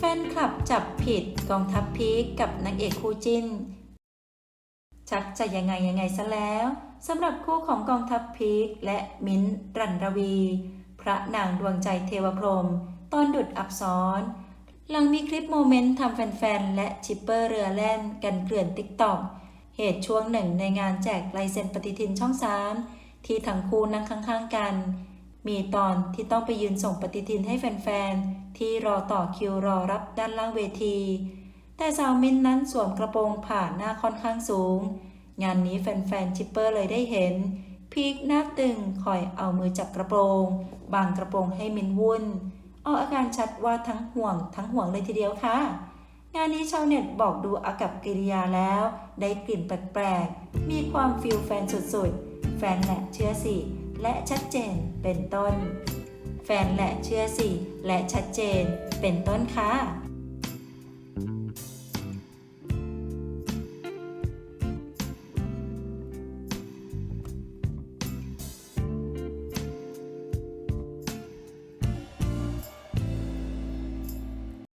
แฟนคลับจับผิดกองทัพพีคกับนางเอกคู่จิ้น ชักจะยังไงยังไงซะแล้วสำหรับคู่ของกองทัพพีคและมิ้นทรันรวี พระนางดวงใจเทวพรมตอนดุดอับซ้อน หลังมีคลิปโมเมนต์ทำแฟนๆ และชิปเปอร์เรือแล่นกันเกลื่อนติ๊กต็อกเหตุช่วงหนึ่งในงานแจกลายเซ็นปฏิทินช่องสามที่ทั้งคู่นั่งข้างๆกัน มีตอนที่ต้องไปยืนส่งปฏิทินให้แฟนๆ ที่รอต่อคิวรอรับด้านล่างเวที แต่สาวมินนั้นสวมกระโปรงผ่านหน้าค่อนข้างสูง งานนี้แฟนๆ ชิปเปอร์เลยได้เห็น พีคหน้าตึงคอยเอามือจับกระโปรง บางกระโปรงให้มินวุ่นออกอาการชัดว่าทั้งห่วงทั้งห่วงเลยทีเดียวค่ะ งานนี้ชาวเน็ตบอกดูอากับกิริยาแล้ว ได้กลิ่นแปลกๆ มีความฟิลแฟนสุดๆ แฟนแหละเชื่อสิและชัดเจนเป็นต้น แฟนแหละเชื่อสิและชัดเจนเป็นต้นค่ะ